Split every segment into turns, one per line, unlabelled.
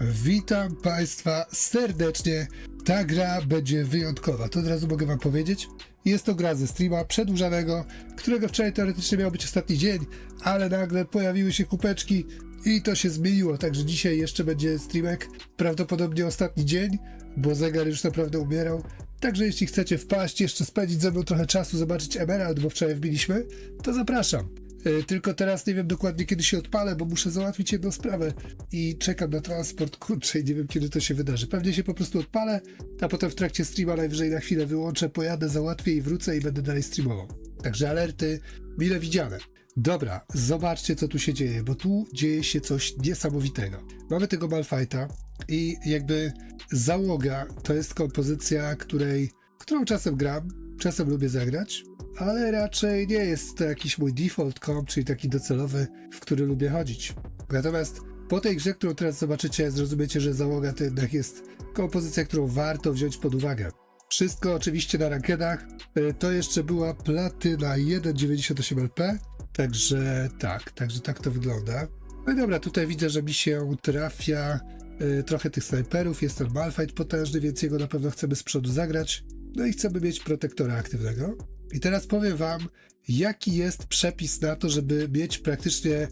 Witam Państwa serdecznie. Ta gra będzie wyjątkowa, to od razu mogę Wam powiedzieć. Jest to gra ze streama przedłużanego, którego wczoraj teoretycznie miał być ostatni dzień, ale nagle pojawiły się kupeczki i to się zmieniło, także dzisiaj jeszcze będzie streamek, prawdopodobnie ostatni dzień, bo zegar już naprawdę umierał. Także jeśli chcecie wpaść, jeszcze spędzić ze mną trochę czasu, zobaczyć Emerald, bo wczoraj wbiliśmy, to zapraszam. E, Tylko teraz nie wiem dokładnie kiedy się odpalę, bo muszę załatwić jedną sprawę i czekam na transport, kurczę i nie wiem kiedy to się wydarzy. Pewnie się po prostu odpalę, a potem w trakcie streama najwyżej na chwilę wyłączę, pojadę, załatwię i wrócę i będę dalej streamował. Także alerty mile widziane. Dobra, zobaczcie co tu się dzieje, bo tu dzieje się coś niesamowitego. Mamy tego Malfighta i jakby załoga to jest kompozycja, której, którą czasem gram, czasem lubię zagrać, ale raczej nie jest to jakiś mój default comp, czyli taki docelowy, w który lubię chodzić. Natomiast po tej grze, którą teraz zobaczycie, zrozumiecie, że załoga to jednak jest kompozycja, którą warto wziąć pod uwagę. Wszystko oczywiście na rankedach. E, To jeszcze była platyna 1.98 LP, także tak, także tak to wygląda. No i dobra, tutaj widzę, że mi się trafia e, trochę tych snajperów, jest ten Malfight potężny, więc jego na pewno chcemy z przodu zagrać. No i chcemy mieć protektora aktywnego. I teraz powiem wam, jaki jest przepis na to, żeby mieć praktycznie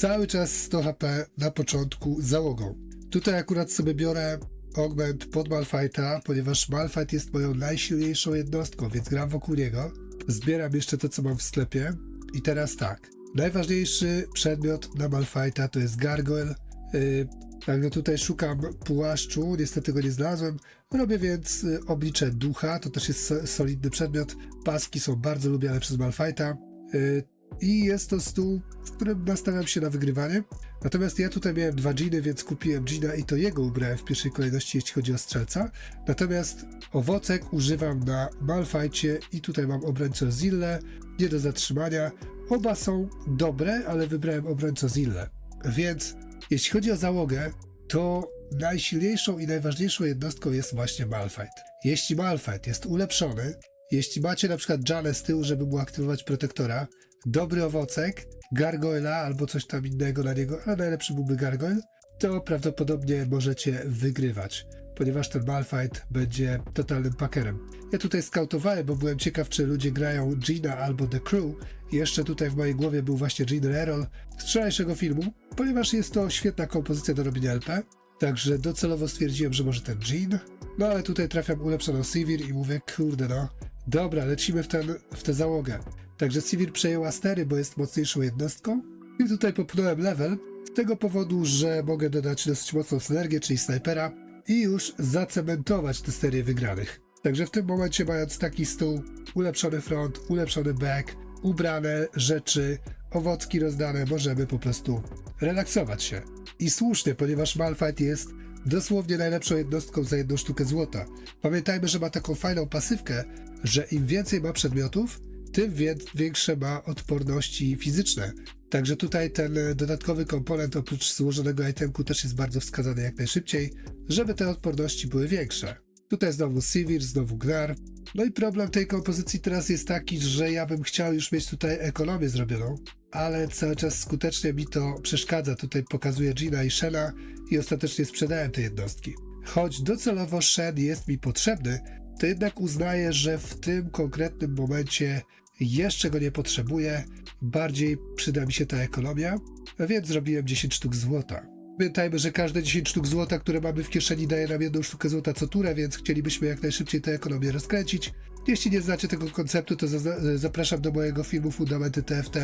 cały czas 100 HP na początku załogą. Tutaj akurat sobie biorę augment pod Malfighta, ponieważ Malfight jest moją najsilniejszą jednostką, więc gram wokół niego. Zbieram jeszcze to, co mam w sklepie. I teraz tak. Najważniejszy przedmiot na Malfighta to jest Gargoyle. Yy, tak, no tutaj szukam płaszczu, niestety go nie znalazłem. Robię więc y, oblicze ducha, to też jest so- solidny przedmiot. Paski są bardzo lubiane przez Malfighta. Y, I jest to stół, w którym nastawiam się na wygrywanie. Natomiast ja tutaj miałem dwa dżiny, więc kupiłem dżina i to jego ubrałem w pierwszej kolejności, jeśli chodzi o strzelca. Natomiast owocek używam na Malfightie i tutaj mam obrońcę Zille, nie do zatrzymania. Oba są dobre, ale wybrałem obrońcę Zille. Więc jeśli chodzi o załogę, to najsilniejszą i najważniejszą jednostką jest właśnie Malfight. Jeśli Malfight jest ulepszony, jeśli macie na przykład Janę z tyłu, żeby mu aktywować protektora, dobry owocek, gargoyla albo coś tam innego na niego, ale najlepszy byłby gargoyle, to prawdopodobnie możecie wygrywać, ponieważ ten Malfight będzie totalnym pakerem. Ja tutaj skautowałem, bo byłem ciekaw, czy ludzie grają Gina albo The Crew. Jeszcze tutaj w mojej głowie był właśnie Gene Errol z wczorajszego filmu, ponieważ jest to świetna kompozycja do robienia LP. Także docelowo stwierdziłem, że może ten Jean. No ale tutaj trafiam ulepszoną Sivir i mówię, kurde no, dobra, lecimy w, ten, w tę załogę. Także Sivir przejęła stery, bo jest mocniejszą jednostką. I tutaj popchnąłem level z tego powodu, że mogę dodać dosyć mocną synergię, czyli snajpera i już zacementować tę serię wygranych. Także w tym momencie mając taki stół, ulepszony front, ulepszony back, ubrane rzeczy, owocki rozdane, możemy po prostu relaksować się. I słusznie, ponieważ Malfight jest dosłownie najlepszą jednostką za jedną sztukę złota. Pamiętajmy, że ma taką fajną pasywkę, że im więcej ma przedmiotów, tym większe ma odporności fizyczne. Także tutaj ten e, dodatkowy komponent oprócz złożonego itemku też jest bardzo wskazany jak najszybciej, żeby te odporności były większe. Tutaj znowu Sivir, znowu Gnar. No i problem tej kompozycji teraz jest taki, że ja bym chciał już mieć tutaj ekonomię zrobioną, ale cały czas skutecznie mi to przeszkadza. Tutaj pokazuję Gina i Shena i ostatecznie sprzedałem te jednostki. Choć docelowo Shen jest mi potrzebny, to jednak uznaję, że w tym konkretnym momencie jeszcze go nie potrzebuję. Bardziej przyda mi się ta ekonomia, więc zrobiłem 10 sztuk złota. Pamiętajmy, że każde 10 sztuk złota, które mamy w kieszeni, daje nam jedną sztukę złota co turę, więc chcielibyśmy jak najszybciej tę ekonomię rozkręcić. Jeśli nie znacie tego konceptu, to za- zapraszam do mojego filmu Fundamenty TFT.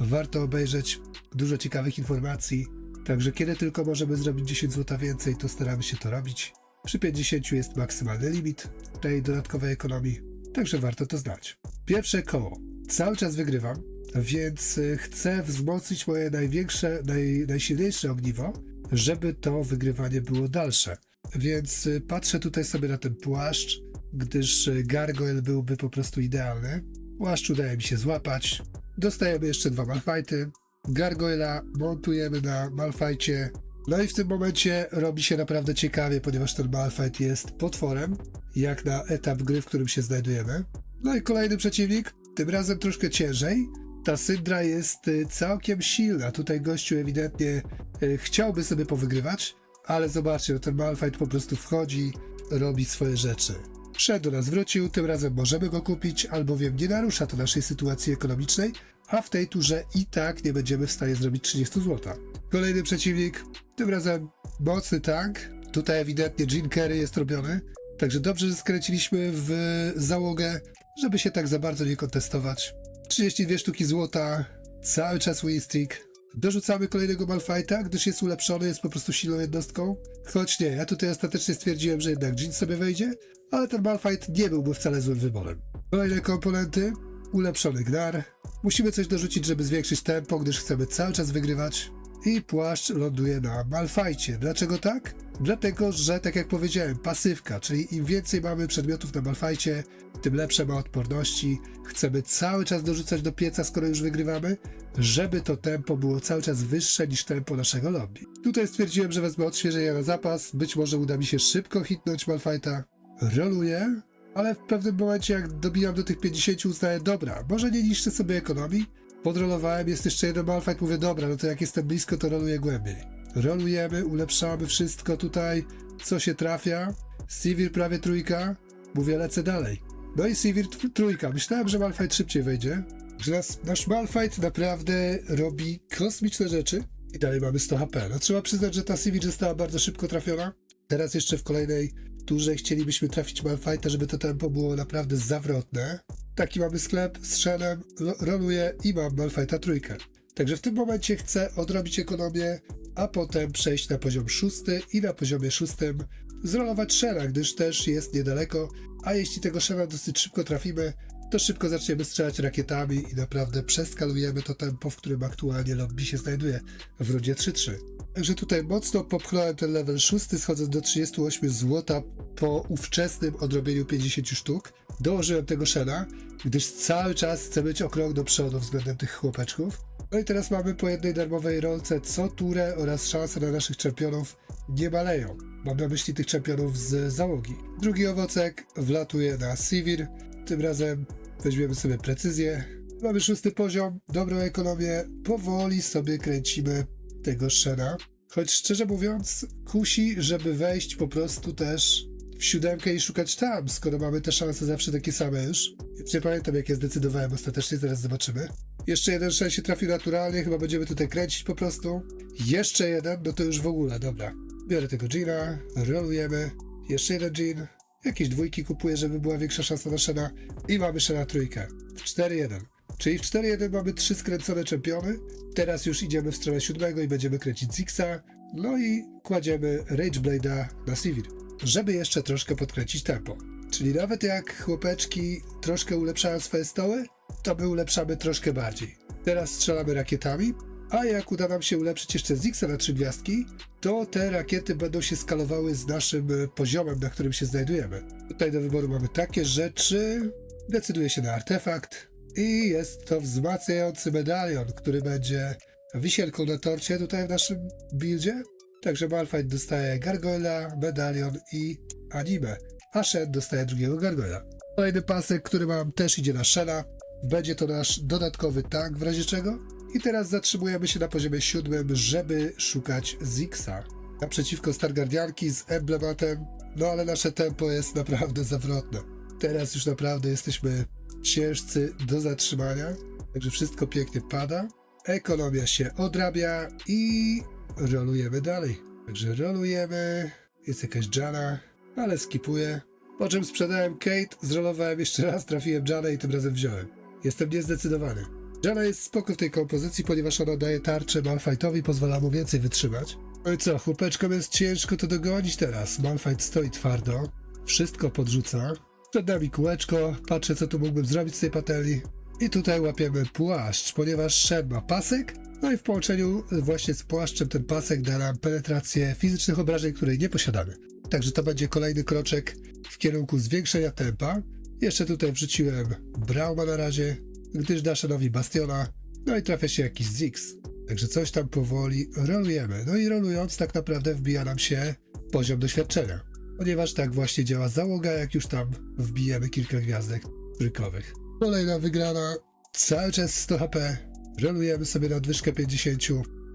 Warto obejrzeć dużo ciekawych informacji. Także kiedy tylko możemy zrobić 10 złota więcej, to staramy się to robić. Przy 50 jest maksymalny limit tej dodatkowej ekonomii, także warto to znać. Pierwsze koło. Cały czas wygrywam, więc y, chcę wzmocnić moje największe, naj, najsilniejsze ogniwo, żeby to wygrywanie było dalsze. Więc y, patrzę tutaj sobie na ten płaszcz, gdyż y, gargoyle byłby po prostu idealny. Płaszcz udaje mi się złapać. Dostajemy jeszcze dwa malfajty. Gargoyla montujemy na malfajcie. No i w tym momencie robi się naprawdę ciekawie, ponieważ ten malfight jest potworem, jak na etap gry, w którym się znajdujemy. No i kolejny przeciwnik, tym razem troszkę ciężej. Ta Syndra jest y, całkiem silna. Tutaj gościu ewidentnie y, chciałby sobie powygrywać, ale zobaczcie, no ten Malphite po prostu wchodzi, robi swoje rzeczy. Szedł do nas wrócił, tym razem możemy go kupić, albowiem nie narusza to naszej sytuacji ekonomicznej, a w tej turze i tak nie będziemy w stanie zrobić 30 zł. Kolejny przeciwnik, tym razem mocny tank. Tutaj ewidentnie Jean Kerry jest robiony, także dobrze, że skręciliśmy w załogę, żeby się tak za bardzo nie kontestować. 32 sztuki złota, cały czas win streak. Dorzucamy kolejnego Malfighta, gdyż jest ulepszony, jest po prostu silną jednostką. Choć nie, ja tutaj ostatecznie stwierdziłem, że jednak Jean sobie wejdzie, ale ten Malfight nie byłby wcale złym wyborem. Kolejne komponenty, ulepszony Gnar. Musimy coś dorzucić, żeby zwiększyć tempo, gdyż chcemy cały czas wygrywać. I płaszcz ląduje na Malfajcie. Dlaczego tak? Dlatego, że tak jak powiedziałem, pasywka, czyli im więcej mamy przedmiotów na Malfajcie, tym lepsze ma odporności. Chcemy cały czas dorzucać do pieca, skoro już wygrywamy, żeby to tempo było cały czas wyższe niż tempo naszego lobby. Tutaj stwierdziłem, że wezmę odświeżenia na zapas. Być może uda mi się szybko hitnąć Malfajta. Roluję, ale w pewnym momencie, jak dobijam do tych 50, uznaję, dobra, może nie niszczę sobie ekonomii. Podrolowałem, jest jeszcze jeden Malfight, mówię, dobra, no to jak jestem blisko, to roluję głębiej. Rolujemy, ulepszamy wszystko tutaj, co się trafia. Sivir prawie trójka, mówię, lecę dalej. No i Sivir tr- trójka. Myślałem, że Malfight szybciej wejdzie. Że nas, nasz Malfight naprawdę robi kosmiczne rzeczy. I dalej mamy 100 HP. No trzeba przyznać, że ta Sivir została bardzo szybko trafiona. Teraz jeszcze w kolejnej turze chcielibyśmy trafić Malfighta, żeby to tempo było naprawdę zawrotne. Taki mamy sklep z Shenem, ro- roluję i mam Malfighta trójkę. Także w tym momencie chcę odrobić ekonomię, a potem przejść na poziom szósty i na poziomie szóstym zrolować Shena, gdyż też jest niedaleko, a jeśli tego Shena dosyć szybko trafimy, to szybko zaczniemy strzelać rakietami i naprawdę przeskalujemy to tempo, w którym aktualnie lobby się znajduje w rundzie 3-3. Także tutaj mocno popchnąłem ten level 6, schodząc do 38 złota po ówczesnym odrobieniu 50 sztuk. Dołożyłem tego Shena, gdyż cały czas chcę być o krok do przodu względem tych chłopeczków. No i teraz mamy po jednej darmowej rolce co turę oraz szanse na naszych czempionów nie maleją. Mam na myśli tych czempionów z załogi. Drugi owocek wlatuje na Sivir. Tym razem weźmiemy sobie precyzję. Mamy szósty poziom, dobrą ekonomię. Powoli sobie kręcimy tego Shena. Choć szczerze mówiąc, kusi, żeby wejść po prostu też w siódemkę i szukać tam, skoro mamy te szanse zawsze takie same już. Nie pamiętam, jak ja zdecydowałem ostatecznie, zaraz zobaczymy. Jeszcze jeden Shen się trafił naturalnie, chyba będziemy tutaj kręcić po prostu. Jeszcze jeden, no to już w ogóle, dobra. Biorę tego Gina, rolujemy. Jeszcze jeden Gin. Jakieś dwójki kupuję, żeby była większa szansa na Shena. I mamy Shena trójkę. W 4-1. Czyli w 4-1 mamy trzy skręcone czempiony. Teraz już idziemy w stronę siódmego i będziemy kręcić Zixa. No i kładziemy Rageblade'a na Sivir, żeby jeszcze troszkę podkręcić tempo. Czyli nawet jak chłopeczki troszkę ulepszają swoje stoły, to my ulepszamy troszkę bardziej. Teraz strzelamy rakietami, a jak uda nam się ulepszyć jeszcze Zixa na trzy gwiazdki, to te rakiety będą się skalowały z naszym e, poziomem, na którym się znajdujemy. Tutaj do wyboru mamy takie rzeczy. Decyduję się na artefakt i jest to wzmacniający medalion, który będzie wisienką na torcie tutaj w naszym buildzie. Także Malfight dostaje gargoyla, medalion i anime, a Shen dostaje drugiego gargoyla. Kolejny pasek, który mam, też idzie na Shena. Będzie to nasz dodatkowy tank w razie czego. I teraz zatrzymujemy się na poziomie siódmym, żeby szukać Zixa. Naprzeciwko Stargardianki z emblematem, no ale nasze tempo jest naprawdę zawrotne. Teraz już naprawdę jesteśmy ciężcy do zatrzymania, także wszystko pięknie pada. Ekonomia się odrabia i rolujemy dalej. Także rolujemy, jest jakaś Jana, ale skipuję. Po czym sprzedałem Kate, zrolowałem jeszcze raz, trafiłem Janę i tym razem wziąłem. Jestem niezdecydowany. Jana jest spoko w tej kompozycji, ponieważ ona daje tarczę Malfightowi, pozwala mu więcej wytrzymać. No i co, chłopeczkom jest ciężko to dogonić teraz. Malfight stoi twardo, wszystko podrzuca. Przed nami kółeczko, patrzę co tu mógłbym zrobić z tej patelni. I tutaj łapiemy płaszcz, ponieważ Shen ma pasek, no i w połączeniu właśnie z płaszczem ten pasek da nam penetrację fizycznych obrażeń, której nie posiadamy. Także to będzie kolejny kroczek w kierunku zwiększenia tempa. Jeszcze tutaj wrzuciłem Brauma na razie, gdyż da Shenowi Bastiona, no i trafia się jakiś Ziggs. Także coś tam powoli rolujemy. No i rolując tak naprawdę wbija nam się poziom doświadczenia. Ponieważ tak właśnie działa załoga, jak już tam wbijemy kilka gwiazdek trójkowych. Kolejna wygrana, cały czas 100 HP. Rolujemy sobie nadwyżkę 50.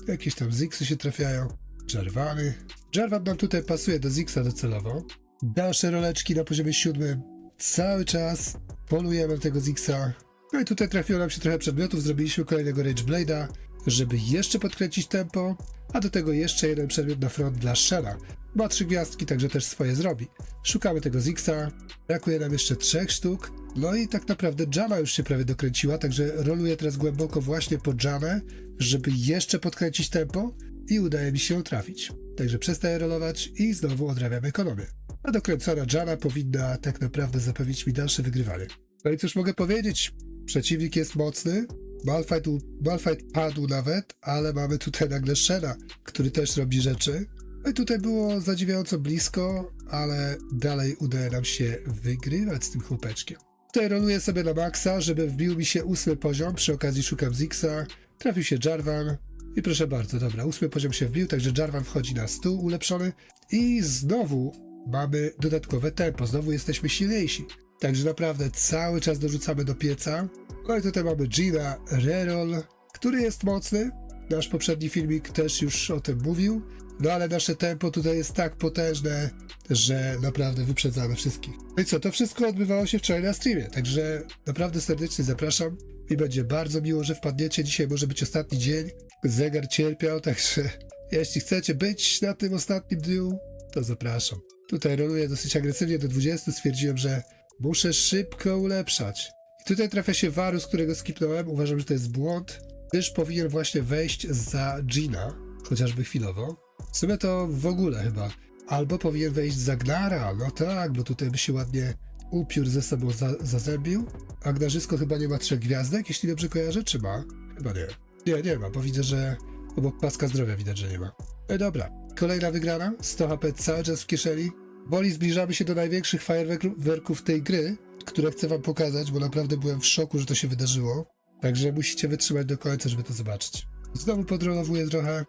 Jakieś tam Ziggsy się trafiają. Jarvany. Jarvan nam tutaj pasuje do Zixa docelowo. Dalsze roleczki na poziomie siódmym. Cały czas polujemy tego Zixa. No i tutaj trafiło nam się trochę przedmiotów, zrobiliśmy kolejnego Rage Blade'a, żeby jeszcze podkręcić tempo, a do tego jeszcze jeden przedmiot na front dla Shena. Ma trzy gwiazdki, także też swoje zrobi. Szukamy tego Zixa, brakuje nam jeszcze trzech sztuk, no i tak naprawdę Jana już się prawie dokręciła, także roluję teraz głęboko właśnie po Janę, żeby jeszcze podkręcić tempo i udaje mi się ją trafić. Także przestaję rolować i znowu odrabiam ekonomię. A dokręcona Jana powinna tak naprawdę zapewnić mi dalsze wygrywanie. No i cóż mogę powiedzieć? Przeciwnik jest mocny. Malfight, Malfight padł nawet, ale mamy tutaj nagle Shena, który też robi rzeczy. No i tutaj było zadziwiająco blisko, ale dalej udaje nam się wygrywać z tym chłopeczkiem. Tutaj roluję sobie na maksa, żeby wbił mi się ósmy poziom. Przy okazji szukam Zixa. Trafił się Jarvan. I proszę bardzo, dobra, ósmy poziom się wbił, także Jarvan wchodzi na stół ulepszony. I znowu mamy dodatkowe tempo, znowu jesteśmy silniejsi. Także naprawdę cały czas dorzucamy do pieca. No i tutaj mamy Gina Reroll, który jest mocny. Nasz poprzedni filmik też już o tym mówił. No ale nasze tempo tutaj jest tak potężne, że naprawdę wyprzedzamy wszystkich. No i co, to wszystko odbywało się wczoraj na streamie, także naprawdę serdecznie zapraszam. Mi będzie bardzo miło, że wpadniecie. Dzisiaj może być ostatni dzień. Zegar cierpiał, także jeśli chcecie być na tym ostatnim dniu, to zapraszam. Tutaj roluję dosyć agresywnie do 20. Stwierdziłem, że muszę szybko ulepszać. I tutaj trafia się Varus, którego skipnąłem. Uważam, że to jest błąd, gdyż powinien właśnie wejść za Gina, chociażby chwilowo. W sumie to w ogóle chyba. Albo powinien wejść za Gnara, no tak, bo tutaj by się ładnie upiór ze sobą za, zazębił. A chyba nie ma trzech gwiazdek, jeśli dobrze kojarzę, czy ma? Chyba nie. Nie, nie ma, bo widzę, że obok paska zdrowia widać, że nie ma. No dobra, kolejna wygrana, 100 HP cały czas w kieszeni. Boli zbliżamy się do największych fajerwerków tej gry, które chcę wam pokazać, bo naprawdę byłem w szoku, że to się wydarzyło. Także musicie wytrzymać do końca, żeby to zobaczyć. Znowu podrolowuję trochę.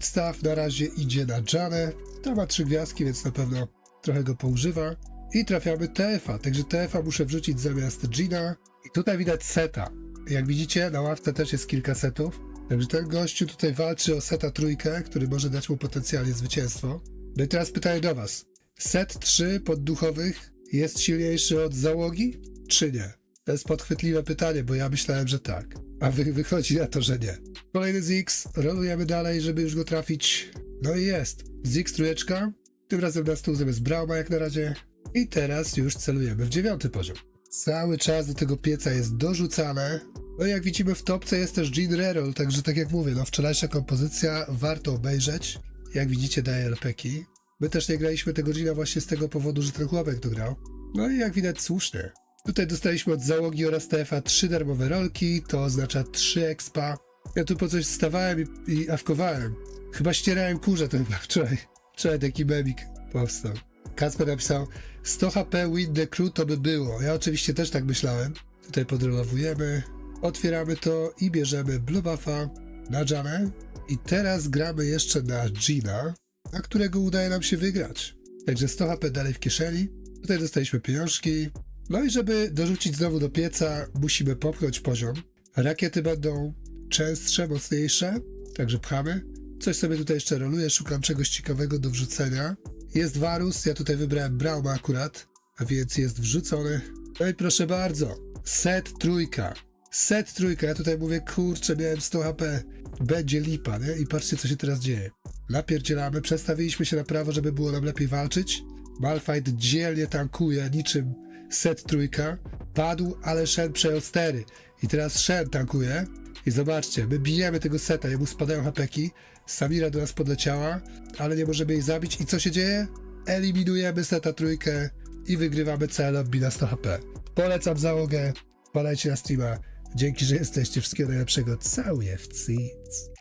Staff na razie idzie na Janę. To ma trzy gwiazdki, więc na pewno trochę go poużywa. I trafiamy TF-a, także TF-a muszę wrzucić zamiast Gina. I tutaj widać seta. Jak widzicie, na ławce też jest kilka setów. Także ten gościu tutaj walczy o seta trójkę, który może dać mu potencjalnie zwycięstwo. No i teraz pytanie do was. Set 3 podduchowych jest silniejszy od załogi, czy nie? To jest podchwytliwe pytanie, bo ja myślałem, że tak. A wy, wychodzi na to, że nie. Kolejny Zix, rolujemy dalej, żeby już go trafić. No i jest. Zix trójeczka, tym razem na stół zamiast Brauma jak na razie. I teraz już celujemy w dziewiąty poziom. Cały czas do tego pieca jest dorzucane. No i jak widzimy w topce jest też Jean Reroll, także tak jak mówię, no wczorajsza kompozycja warto obejrzeć. Jak widzicie daje LPki. My też nie graliśmy tego Gina właśnie z tego powodu, że ten chłopak to grał. No i jak widać słusznie. Tutaj dostaliśmy od załogi oraz TFA trzy darmowe rolki, to oznacza 3 expa. Ja tu po coś stawałem i, i awkowałem. Chyba ścierałem kurze to chyba wczoraj. Wczoraj taki memik powstał. Kacper napisał 100 HP win the crew to by było. Ja oczywiście też tak myślałem. Tutaj podrolowujemy, otwieramy to i bierzemy blue buffa na Janę. I teraz gramy jeszcze na Gina, na którego udaje nam się wygrać. Także 100 HP dalej w kieszeni. Tutaj dostaliśmy pieniążki. No i żeby dorzucić znowu do pieca, musimy popchnąć poziom. Rakiety będą częstsze, mocniejsze, także pchamy. Coś sobie tutaj jeszcze roluję, szukam czegoś ciekawego do wrzucenia. Jest Varus, ja tutaj wybrałem Brauma akurat, a więc jest wrzucony. No i proszę bardzo, set trójka. Set trójka, ja tutaj mówię, kurczę, miałem 100 HP, będzie lipa, nie? I patrzcie, co się teraz dzieje. Napierdzielamy, przestawiliśmy się na prawo, żeby było nam lepiej walczyć. Malfight dzielnie tankuje, niczym set trójka. Padł, ale Shen przejął stery. I teraz Shen tankuje. I zobaczcie, my bijemy tego seta, jemu spadają hapeki. Samira do nas podleciała, ale nie możemy jej zabić. I co się dzieje? Eliminujemy seta trójkę i wygrywamy całe lobby na 100 HP. Polecam załogę, wpadajcie na streama. Dzięki, że jesteście. Wszystkiego najlepszego. Całuję w cyc.